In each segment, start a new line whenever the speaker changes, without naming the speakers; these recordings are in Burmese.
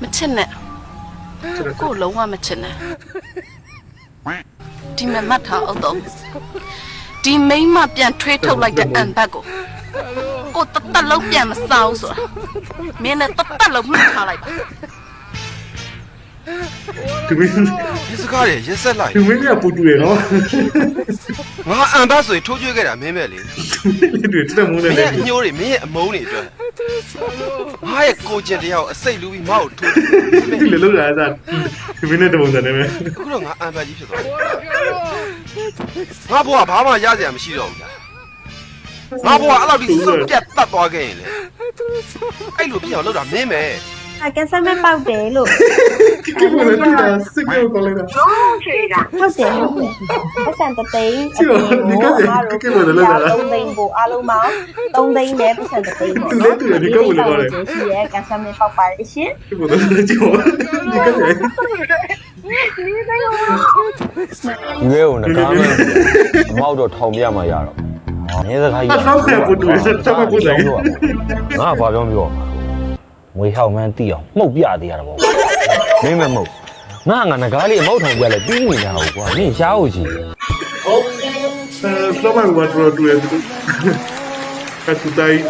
မချစ်နဲ့
ချစ်တယ်
ကိုလုံးဝမချစ်နဲ့ဒီမဲ့မှတ်ထားအောင်တော့ဒီမိန်းမပြန်ထွေးထုတ်လိုက်တဲ့အန်ဘတ်ကိုကိုတတ်တက်လုံးပြန်မစားဘူးဆိုတာမင်းနဲ့တတ်တက်လုံးမှတ်ထားလိုက်ပါ
ဒီမင်း
ဒီစကားတွေရက်ဆက်လိုက်
ဒီမင်းကပူတူရနော်
ငါအန်ဘတ်ဆိုရင်ထိုးကျွေးခဲ့တာမင်းပဲလေ
ဒီတွေတက်မုန်း
မ
နေ
င်း
လေ
ရဲ့အညိုးတွေမင်းရဲ့အမုန်းတွေအတွက်ငါရဲ့ကိုကျင်တရားကိုအစိတ်လူပြီးငါ့ကိုထိုး
ဒီလေလို့လာတာဒီမင်းနဲ့တမုန်းတယ်ပဲ
အခုတော့ငါအန်ဘတ်ကြီးဖြစ်သွားတယ်ငါဘဝဘာမှရစရာမရှိတော့ဘူးငါဘဝအဲ့လောက်ကြီးစုပ်ပြတ်တတ်သွားခဲ့ရင်လေအဲ့လိုပြအောင်လုပ်တာမင်းပဲ
အကဆမ်းမဲ့ပေါက်တယ်လို့
ကိကိမလည်းတူတာစစ်ကြောက်ကောင်းလိုက်တာ
ဟုတ်တယ်ဟုတ်တယ်အဆန်တသိန်း
ကြည့်ပါဒီကကိကိမလည်းလာတာ
3သိန်းပို့အားလုံးပေါင်း3သိန်းနဲ့ပတ်စံတသိန်းပေါ့
တူလေတူလေဒီကောလည်းကောင်းတယ်
ရှိရဲကဆမ်းမဲ့ပေါက်ပါတယ်ရှင်
ဒီပေါ်တော့ကြည့်ပါဒီကကိ
ရွဲကိုနှကားမဲ့အမောက်တော့ထောင်ပြမှရတော့ငင်းစကားကြီး
ထောက်ခဲပူတူစက်ချမပူတယ်
ငါဘာပြောပြော ငွေဟောက်မှန်းတီးအောင်မှုတ်ပြသေးရတာပေါ့မင်းမမှုတ်ငါငါငကားလေးအမောက်ထောင်ပြလဲပြီးနေရအောင်ကွာနင်ရှားဖို့ရှိတယ်
စမန်ဝါတူတူရတူကတူတိုင်း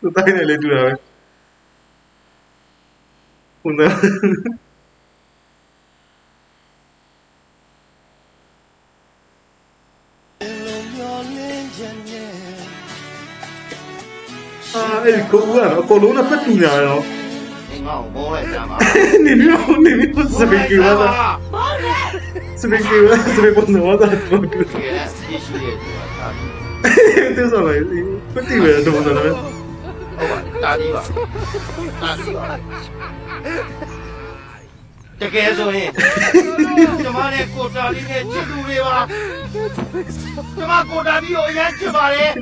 တူတိုင်းလည်းတူတာပဲဟုတ်တယ် အာအဲ့ဒီကိုဦးကတော့အကုန်လုံးနဲ့ဖက်တူညာရော
ငါ့ကိုမောလိုက်ကြမှာ
နေမျိုးနေမျိုးစပင်းကြီးဝါသာစပင်းကြီးဝါစပင်းပေါ်နေဝါသာတော့
ကဲစီရှိရဲ့သူကဒါ
တူဆိုလိုက်ဖက်တီပဲတော့တော့လည်း
ဟုတ်ပါတာဒီပါတာဒီပါတကယ်ဆိုရင်ကျမနဲ့ကိုတာလီနဲ့ချစ်သူတွေပါကျမကိုတာလီကိုအရင်ချစ်ပါတယ်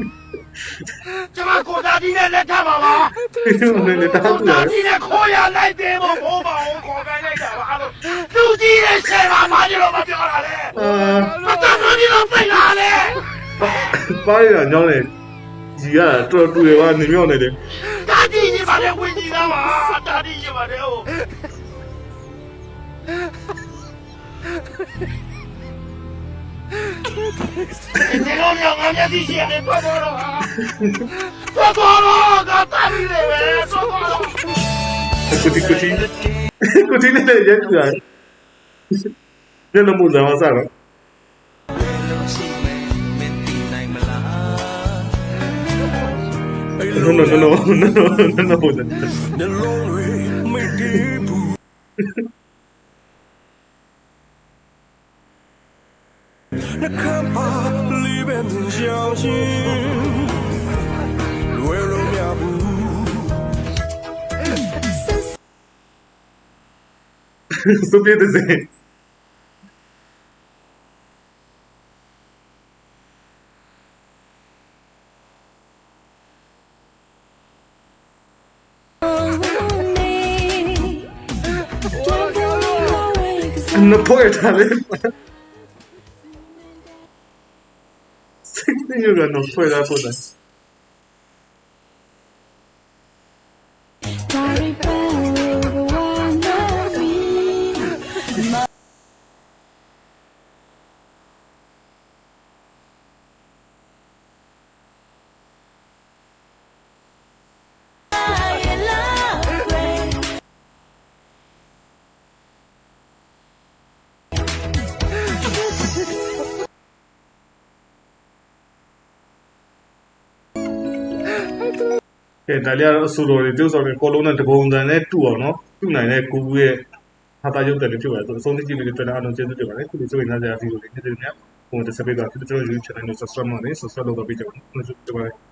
ကျမကိုတာလီနဲ့လက်ထပ်ပါပါ
နေနေတောက်တူ
တာ
တယ်
လီနဲ့ခိုးရလိုက်တယ်မို့ဘိုးပါအောင်ခေါ်ခိုင်းလိုက်တာပါအဲ့လိုသူကြီးရဲ့ဆယ်ပါမကြီးတော့မပြောတာလေ
အာ
မတတ်ဘူးဒီလိုပြလာလေ
ပါရညောင်းနေကြီးကတော်တူရပါနေမြောင်းနေတယ်
တာဒီကြီးပါလေဝင်ကြီးသားပါတာဒီကြီးပါလေဟိုဒီလိုမျိုးငါမျက်စိရှိရတယ်ပတ်
Socorro, Gattari deve, socorro. Ikuti kuti. Kuti ini deh jadi Dia nemu sama Sarah. No, no, no, no, no, no, no, no, no. Estupiéndese. No puedo ver. Señora, no puedo, puta. ဒါလေးကတော့အဆူတော်တွေပြုတ်ဆောင်တွေအကုန်လုံးနဲ့တပုံစံနဲ့တူအောင်နော်တူနိုင်တဲ့ကိုကူရဲ့ဟာတာရုပ်တယ်လေးဖြစ်ပါတယ်ဆိုအဆုံးထိကြည့်လို့တွေ့တာအားလုံးကျေးဇူးတင်ပါတယ်ခုဒီဆိုရင်လည်းကြာဗီဒီယိုလေးနေ့စဉ်နဲ့ဟိုတစ်စပိတ်တော့ဒီကျွန်တော် YouTube channel ကို subscribe လုပ်နေ subscribe လုပ်တော့ပြီးကြပါဦးကျေးဇူးတင်ပါတယ်